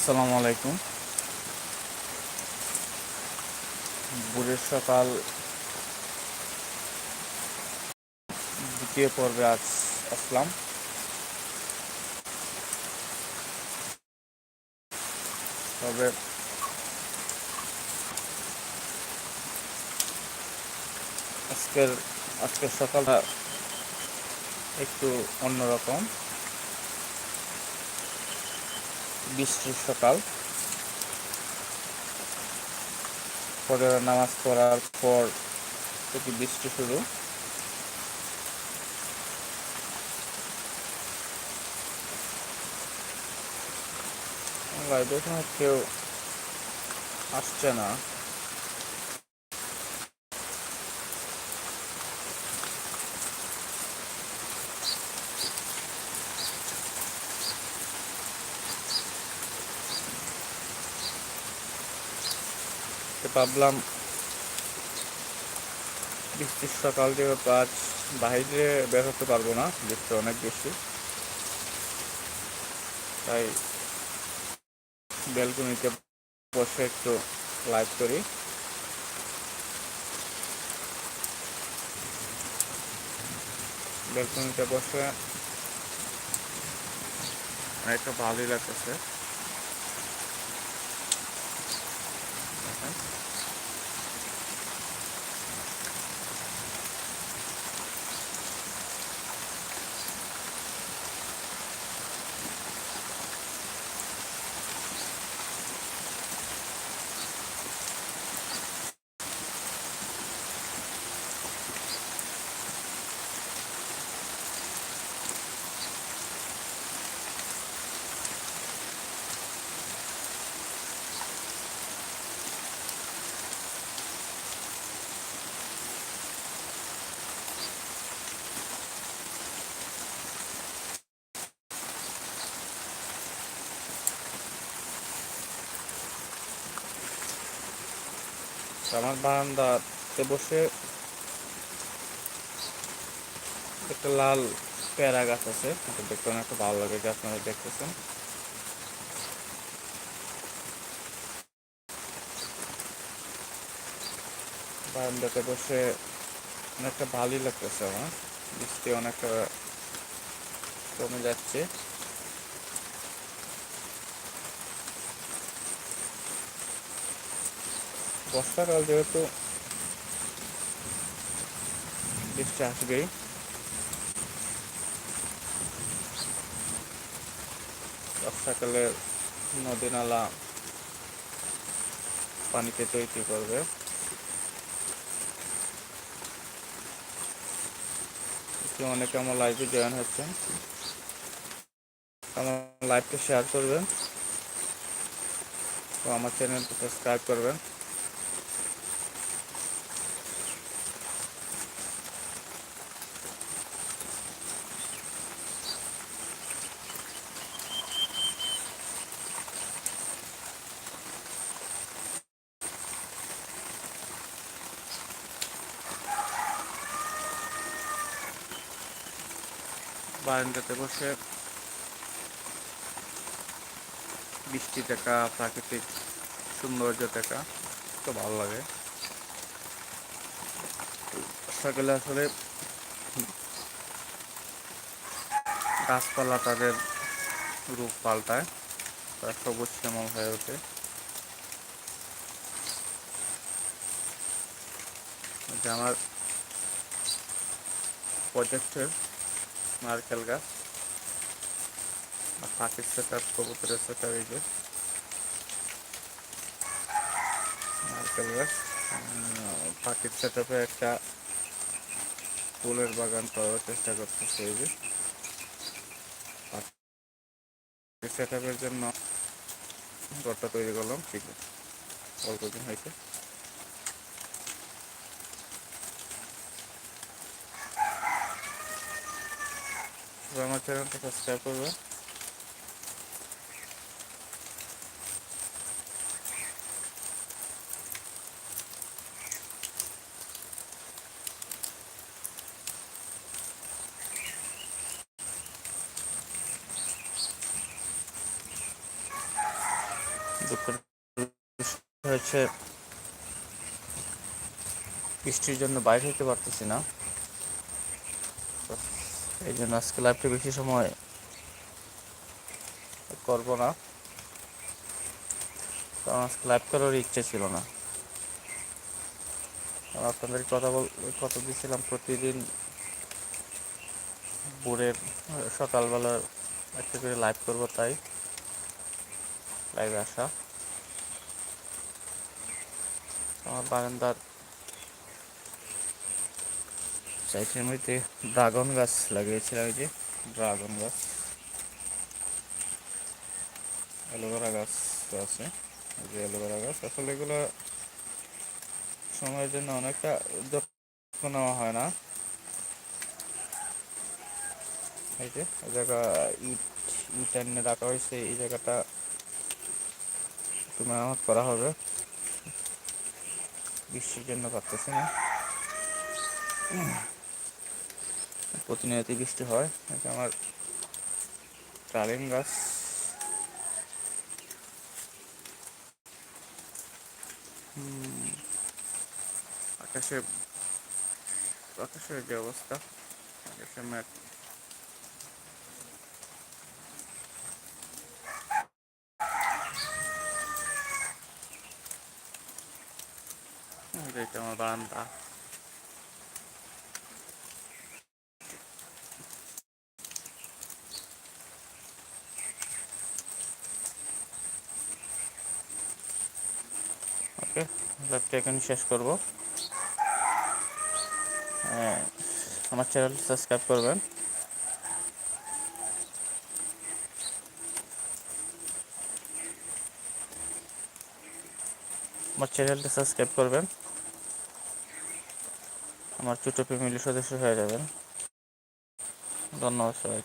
আসসালামু আলাইকুম। বুড়ের সকাল। দ্বিতীয় পর্বে আজ আসলাম। তবে আজকের আজকের সকালটা একটু অন্যরকম। বৃষ্টির সকাল। পরে নামাজ পড়ার পর থেকে বৃষ্টি শুরু। এখানে কেউ আসছে না। ভাবলাম, বৃষ্টির সকাল যেহেতু আজ বাইরে বের হতে পারব না, বৃষ্টি অনেক বেশি। তাই ব্যালকনিতে বসে একটু লাইভ করি। ব্যালকনিতে বসে একটা ভালোই লাগতেছে। আমার বারান্দাতে বসে একটা লাল পেয়ারা গাছ আছে, এটা দেখতে অনেক ভালো লাগে যে আপনারা দেখতেছেন। বারান্দাতে বসে অনেকটা ভালোই লাগতেছে আমার, বৃষ্টি অনেকটা কমে যাচ্ছে। বর্ষাকাল যেহেতু বৃষ্টি আসবেই। বর্ষাকালে নদী নালা পানিতে তৈরি করবে। অনেকে আমার লাইভে জয়েন হচ্ছেন। আমার লাইভটা শেয়ার করবেন। তো আমার চ্যানেলটা সাবস্ক্রাইব করবেন। বারান্দাতে বসে বৃষ্টি দেখা প্রাকৃতিক সৌন্দর্য দেখা তো ভালো লাগে। সকালে আসলে গাছপালা তাদের রূপ পাল্টায়, তারা সবুজ শ্যামল হয়ে ওঠে। আমার প্রজেক্টের নারকেল গাছ আর পাখির সেট আপ কবুতরের সেট এই যে নারকেল গাছ। পাখির সেট একটা ফুলের বাগান করার চেষ্টা করতেছে এই যে। সেট জন্য ঘরটা তৈরি করলাম, ঠিক আছে। অল্প দিন হয়েছে। আমার চ্যানেলটা সাবস্ক্রাইব করবে। হচ্ছে বৃষ্টির জন্য বাইরে হতে পারতেছি না। এই জন্য আজকে লাইভটা বেশি সময় করব না। কারণ আজকে লাইভ করার ইচ্ছে ছিল না। আপনাদের কথা বল, কথা দিয়েছিলাম প্রতিদিন ভোরের, সকালবেলা একটা করে লাইভ করব তাই। লাইভে আসা। আমার বারান্দার সাইডের মধ্যে ড্রাগন গাছ লাগিয়েছিলাম এই যে, ড্রাগন গাছ। অ্যালোভেরা গাছ আছে, এই যে অ্যালোভেরা গাছ। আসলে এগুলো সময়ের জন্য অনেকটা যত্ন নেওয়া হয় না। এই যে এই জায়গা ইট ইট এনে রাখা হয়েছে, এই জায়গাটা একটু মেরামত করা হবে। বৃষ্টির জন্য পারতেছি না। প্রতিনিয়তই বৃষ্টি হয়। এটা আমার ডালিম গাছ। আকাশে আকাশের যে অবস্থা, আকাশে মেঘ। এটা আমার বারান্দা। লাইভটা এখানে শেষ করব। হ্যাঁ, আমার চ্যানেলটি সাবস্ক্রাইব করবেন। আমার চ্যানেলটি সাবস্ক্রাইব করবেন। আমার ছোটো ফ্যামিলির সদস্য হয়ে যাবেন। ধন্যবাদ সবাই